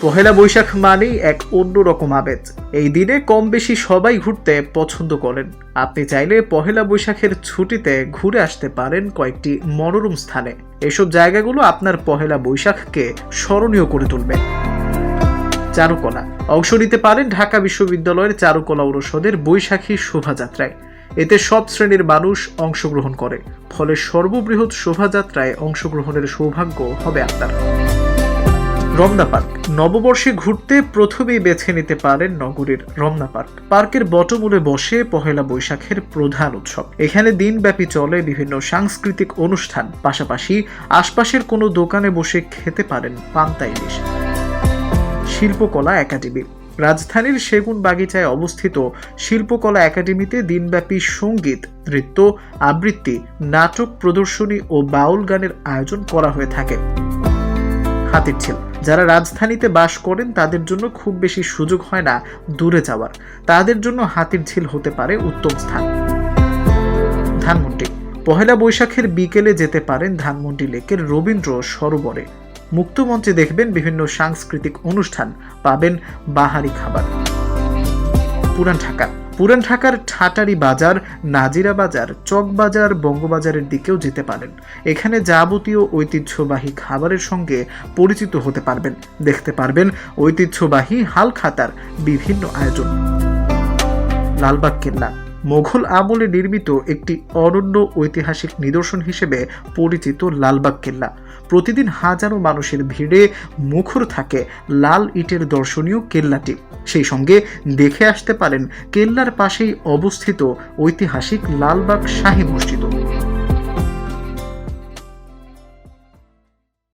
পহেলা বৈশাখ মানেই এক অন্যরকম আবেগ। এই দিনে কম বেশি সবাই ঘুরতে পছন্দ করেন। আপনি চাইলে পহেলা বৈশাখের ছুটিতে ঘুরে আসতে পারেন কয়েকটি মনোরম স্থানে। এসব জায়গাগুলো আপনার পহেলা বৈশাখকে স্মরণীয় করে তুলবে। চারুকলা। অংশ নিতে পারেন ঢাকা বিশ্ববিদ্যালয়ের চারুকলা অনুষদের বৈশাখী শোভাযাত্রায়। এতে সব শ্রেণির মানুষ অংশগ্রহণ করে। ফলে সর্ববৃহৎ শোভাযাত্রায় অংশগ্রহণের সৌভাগ্য হবে আপনার। রমনা পার্ক। নববর্ষে ঘুরতে প্রথমেই বেছে নিতে পারেন নগরীর রমনা পার্ক। পার্কের বটমূলে বসে পহেলা বৈশাখের প্রধান উৎসব। এখানে দিনব্যাপী চলে বিভিন্ন সাংস্কৃতিক অনুষ্ঠান। পাশাপাশি আশপাশের কোনো দোকানে বসে খেতে পারেন পান্তা ইলিশ শিল্পকলা একাডেমি। রাজধানীর সেগুন বাগিচায় অবস্থিত শিল্পকলা একাডেমিতে দিনব্যাপী সংগীত, নৃত্য, আবৃত্তি, নাটক প্রদর্শনী ও বাউল গানের আয়োজন করা হয়ে থাকে। হাতির ঝিল যারা রাজধানীতে বাস করেন, তাদের জন্য খুব বেশি সুযোগ হয় না দূরে যাওয়ার। তাদের জন্য হাতির ঝিল হতে পারে উত্তম স্থান। ধানমন্ডি। পহেলা বৈশাখের বিকেলে যেতে পারেন ধানমন্ডি লেকের রবীন্দ্র সরোবরে। মুক্তমঞ্চে দেখবেন বিভিন্ন সাংস্কৃতিক অনুষ্ঠান, পাবেন বাহারি খাবার। পুরান ঢাকা। পুরান ঢাকার ঠাটারি বাজার, নাজিরা বাজার চকবাজার বঙ্গবাজারের দিকেও যেতে পারেন। এখানে যাবতীয় ঐতিহ্যবাহী খাবারের সঙ্গে পরিচিত হতে পারবেন। দেখতে পারবেন ঐতিহ্যবাহী হালখাতার বিভিন্ন আয়োজন। লালবাগ, কেল্লা। মোঘল আমলে নির্মিত একটি অনন্য ঐতিহাসিক নিদর্শন হিসেবে পরিচিত লালবাগ কেল্লা। প্রতিদিন হাজারো মানুষের ভিড়ে মুখর থাকে লাল ইটের দর্শনীয় কেল্লাটি। সেই সঙ্গে দেখে আসতে পারেন কেল্লার পাশেই অবস্থিত ঐতিহাসিক লালবাগ শাহী মসজিদও।